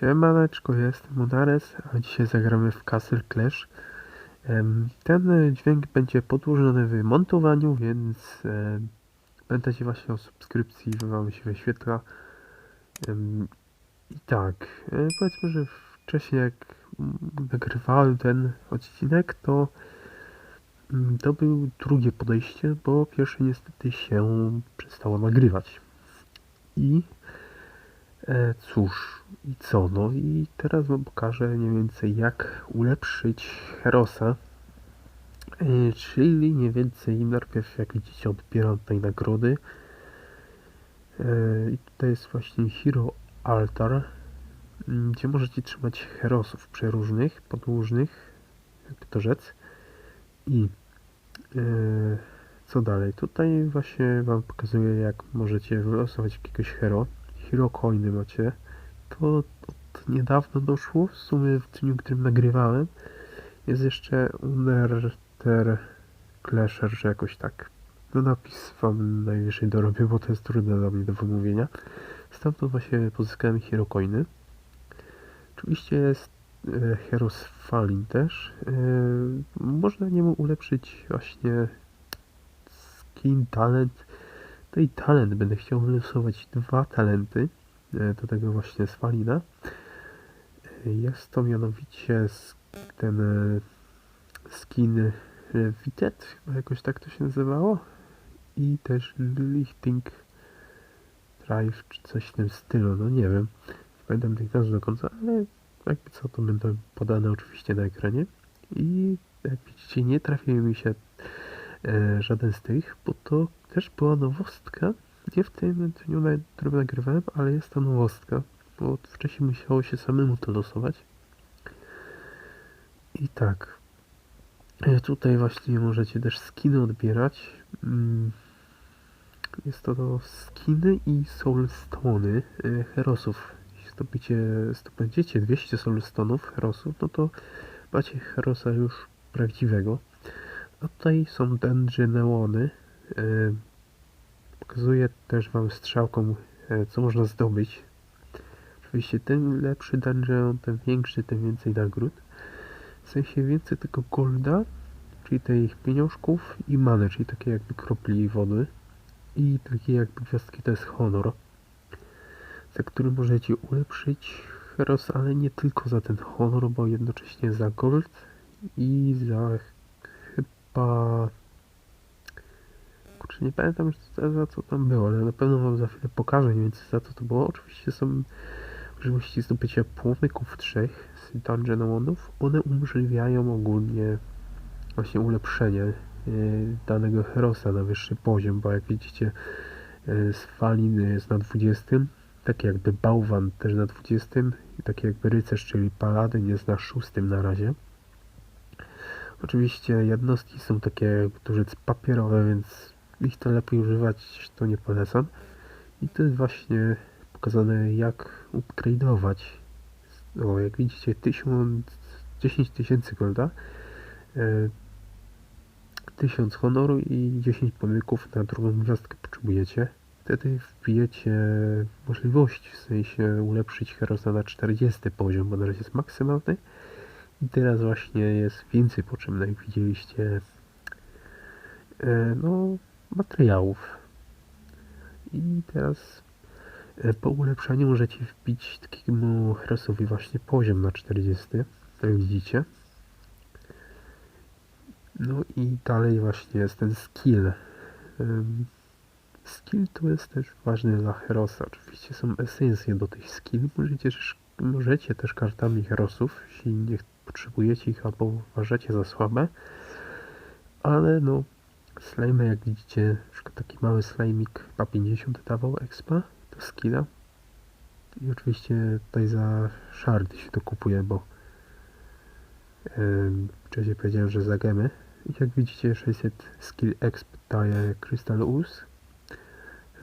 Siemaneczko, jestem Monares, a dzisiaj zagramy w Castle Clash. Ten dźwięk będzie podłożony w montowaniu, więc pamiętajcie właśnie o subskrypcji, wam się wyświetla. I tak, e, powiedzmy, że wcześniej jak mm, nagrywałem ten odcinek, to mm, to był drugie podejście, bo pierwsze niestety się przestało nagrywać. I cóż, i co? No i teraz wam pokażę mniej więcej jak ulepszyć Herosa. E, czyli mniej więcej najpierw jak widzicie odbieram tutaj nagrody. E, I tutaj jest właśnie Hero Altar, m, gdzie możecie trzymać Herosów przeróżnych, podłużnych, jak to rzec. I e, co dalej? Tutaj właśnie wam pokazuję jak możecie wylosować jakiegoś hero. Hero Coiny macie. To od niedawno doszło, w sumie w dniu, którym nagrywałem. Jest jeszcze Unerter Clasher, czy jakoś tak. No napis wam najwyżej dorobię, bo to jest trudne dla mnie do wymówienia. Stamtąd właśnie pozyskałem Hero Coiny. Oczywiście jest e, Falling też. E, można niemu ulepszyć właśnie skin, talent, i talent. Będę chciał wylosować dwa talenty e, do tego właśnie Swalina. E, Jest to mianowicie ten e, skin Witet, chyba jakoś tak to się nazywało. I też Lifting Drive, czy coś w tym stylu, no nie wiem. Nie pamiętam tych nazw do końca, ale jakby co, to będą podane oczywiście na ekranie. I jak widzicie, nie trafił mi się żaden z tych, bo to też była nowostka. Nie w tym dniu, na którym nagrywałem, ale jest to nowostka, bo wcześniej musiało się samemu to losować. I tak. e, Tutaj właśnie możecie też skiny odbierać. Mm, Jest to to skiny i soulstony e, herosów. Jeśli zdobycie, zdobędziecie 200 soulstonów herosów, no to macie herosa już prawdziwego. Tutaj są dungeoneony. E, Pokazuję też Wam strzałką, e, co można zdobyć. Oczywiście tym lepszy dungeon, tym większy, tym więcej nagród. W sensie więcej tego golda, czyli tych pieniążków i many, czyli takie jakby kropli wody. I takie jakby gwiazdki to jest honor, za który możecie ulepszyć heros, ale nie tylko za ten honor, bo jednocześnie za gold i za chyba Kurczę, nie pamiętam za, za co tam było, ale na pewno wam za chwilę pokażę mniej więcej za co to było. Oczywiście są możliwości zdobycia płomyków trzech z Dungeon Wandów. One umożliwiają ogólnie właśnie ulepszenie e, danego herosa na wyższy poziom, bo jak widzicie e, Svalin jest na 20, taki jakby Bałwan też na 20 i taki jakby rycerz, czyli Paladyn jest na 6 na razie. Oczywiście jednostki są takie, jakby papierowe, więc ich to lepiej używać, to nie polecam. I to jest właśnie pokazane jak upgrade'ować. O, jak widzicie, 1000, 10 tysięcy golda, e, 1000 honoru i 10 pomyków na drugą gwiazdkę potrzebujecie. Wtedy wbijecie możliwość, w sensie ulepszyć herosa na 40 poziom, bo na razie jest maksymalny. I teraz właśnie jest więcej potrzebne, jak widzieliście, e, no, materiałów. I teraz e, po ulepszaniu możecie wbić takiemu herosowi właśnie poziom na 40, jak widzicie. No i dalej właśnie jest ten skill. Skill to jest też ważny dla herosa. Oczywiście są esencje do tych skill. Możecie możecie też kartami herosów, jeśli nie potrzebujecie ich albo uważacie za słabe. Ale no, slime jak widzicie, na taki mały slimik chyba 50 dawał expa do skilla. I oczywiście tutaj za shardy się to kupuje, bo ym, wcześniej powiedziałem, że za gemy. I jak widzicie 600 skill exp daje Crystal Us.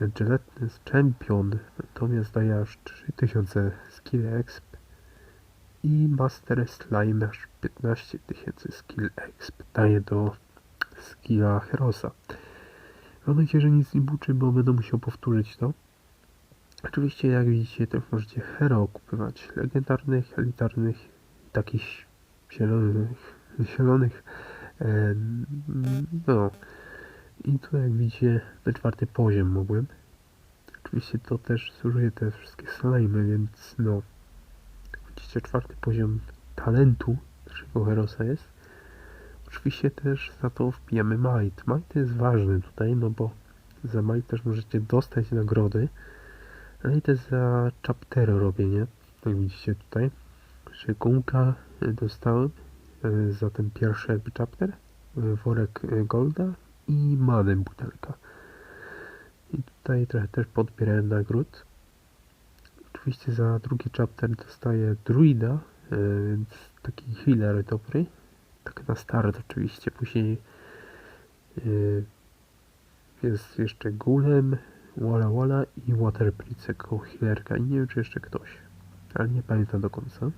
Gelatinous Champion natomiast daje aż 3000 skill exp i Master Slime aż 15 tysięcy skill exp daje do skilla Herosa. Mam nadzieję, że nic nie buczy, bo będę musiał powtórzyć to. Oczywiście, jak widzicie, też możecie hero kupywać legendarnych, elitarnych, takich zielonych, zielonych. E, no. I tu jak widzicie, na czwarty poziom mogłem. Oczywiście to też zużyje te wszystkie slimy, więc no. Widzicie, czwarty poziom talentu naszego herosa jest. Oczywiście też za to wpijamy might. Might jest ważny tutaj, no bo za might też możecie dostać nagrody. Ale i też za chaptery robienie. Jak widzicie tutaj. Gumka dostałem za ten pierwszy chapter. e, Worek e, golda i manę butelka. I tutaj trochę też podbierałem nagród. Oczywiście za drugi chapter dostaję druida, e, więc taki healer dobry. Tak na start oczywiście. Później e, jest jeszcze Golem, Walla Walla i Waterpritz jako healerka. I nie wiem czy jeszcze ktoś, ale nie pamiętam do końca.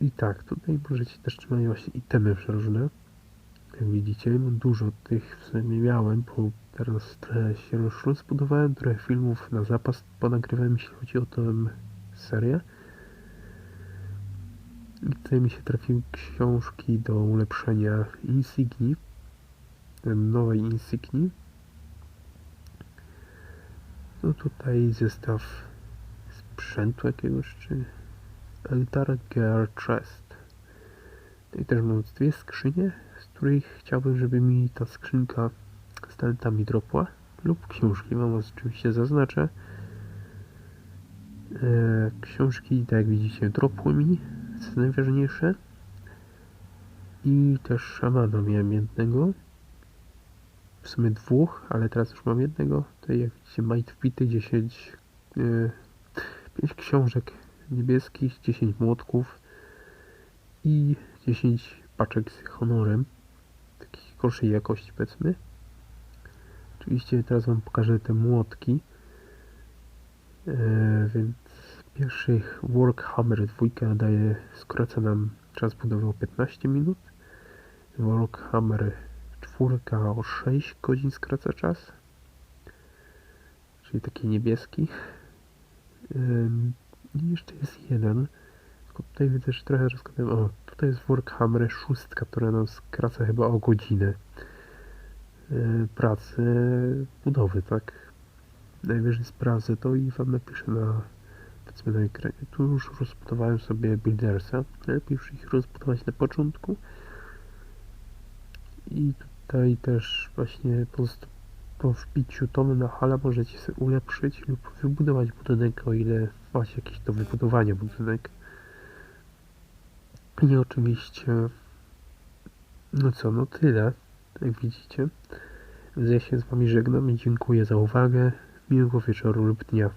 I tak, tutaj możecie też trzymać właśnie itemy przeróżne. Jak widzicie, mam dużo tych w sumie miałem, bo teraz trochę się rozbudowałem, trochę filmów na zapas ponagrywałem, jeśli chodzi o tę serię. I tutaj mi się trafiły książki do ulepszenia insigni, em, nowej insigni. No tutaj zestaw sprzętu jakiegoś, czy Eltar Gear Chest. No i też mam dwie skrzynie, z których chciałbym, żeby mi ta skrzynka z talentami dropła. Lub książki, wam oczywiście zaznaczę. E, książki, tak jak widzicie, dropły mi, co najważniejsze. I też szamana miałem jednego. W sumie dwóch, ale teraz już mam jednego. Tutaj jak widzicie, Might wbity 10, e, 5 książek niebieskich, 10 młotków i 10 paczek z honorem. Takich gorszej jakości powiedzmy. Oczywiście teraz wam pokażę te młotki. E, więc pierwszy Workhammer 2 daje, skraca nam czas budowy o 15 minut. Workhammer 4 o 6 godzin skraca czas. Czyli taki niebieski. I jeszcze jest jeden. Tylko tutaj widzę, że trochę rozkładam. O, tutaj jest Warhammer 6, która nam skraca chyba o godzinę yy, pracy budowy, tak? Najwyżej sprawdzę to i wam napiszę na powiedzmy na ekranie. Tu już rozbudowałem sobie buildersa. Lepiej już ich rozbudować na początku. I tutaj też właśnie po, po wbiciu na hala możecie sobie ulepszyć lub wybudować budynek, o ile macie jakiś do wybudowania budynek. I oczywiście, no co, no tyle, jak widzicie. Więc ja się z Wami żegnam i dziękuję za uwagę. Miłego wieczoru lub dnia.